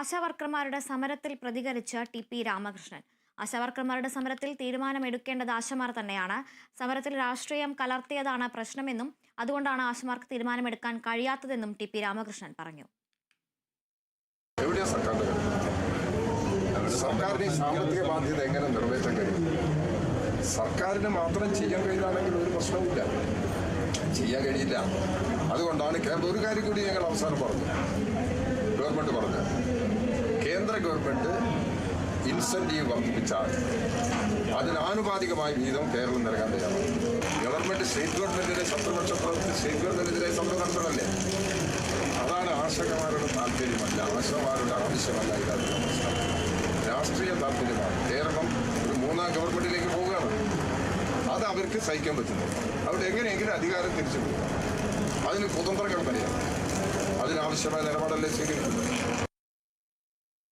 ആശാവർക്കർമാരുടെ സമരത്തിൽ പ്രതികരിച്ച T P Ramakrishnan. ആശാവർക്കർമാരുടെ സമരത്തിൽ തീരുമാനമെടുക്കേണ്ടത് ആശമാർ തന്നെയാണ്. സമരത്തിൽ രാഷ്ട്രീയം കലർത്തിയതാണ് പ്രശ്നമെന്നും അതുകൊണ്ടാണ് ആശമാർക്ക് തീരുമാനമെടുക്കാൻ കഴിയാത്തതെന്നും ടി പി രാമകൃഷ്ണൻ പറഞ്ഞു? സർക്കാരിന് സാമ്പത്തിക ബാധ്യത എങ്ങനെ നിറവേറ്റാൻ കഴിയും? സർക്കാരിന് മാത്രം ചെയ്യാൻ കഴിയുന്നതാണെങ്കിൽ ഒരു പ്രശ്നവുമില്ല. ചെയ്യാൻ കഴിയില്ല. അതുകൊണ്ടാണ് കേരളം. ഒരു കാര്യം കൂടി ഞങ്ങൾ അവസാനം പറഞ്ഞു. ഗവൺമെന്റ് പറഞ്ഞു കേന്ദ്ര ഗവൺമെന്റ് ഇൻസെന്റീവ് വർദ്ധിപ്പിച്ചാൽ അതിനാനുപാതികമായ വിഹിതം കേരളം നൽകാൻ തയ്യാറാണ്. ഗവൺമെന്റ് സ്റ്റേറ്റ് ഗവൺമെന്റിനെ ശത്രുപക്ഷ പ്രവർത്തി സ്റ്റേറ്റ് ഗവൺമെന്റിനെതിരെ സമരം അതാണ് ആശകമാരുടെ താല്പര്യമല്ല. ആശമാരുടെ ആവശ്യമല്ല ഇതാണ് രാഷ്ട്രീയ താല്പര്യമാണ്. കേരളം ഒരു മൂന്നാം ഗവൺമെന്റിലേക്ക് പോവുകയാണ്. അത് അവർക്ക് സഹിക്കാൻ പറ്റുന്നു. അവിടെ എങ്ങനെയെങ്കിലും അധികാരം തിരിച്ചു പോകും അതിന് കുതന്ത്രങ്ങൾ പണിയാണ് ಮಾಧ್ಯಮ ನೆರವಾಡಲ್ಲೇ ಸಿಗಲಿ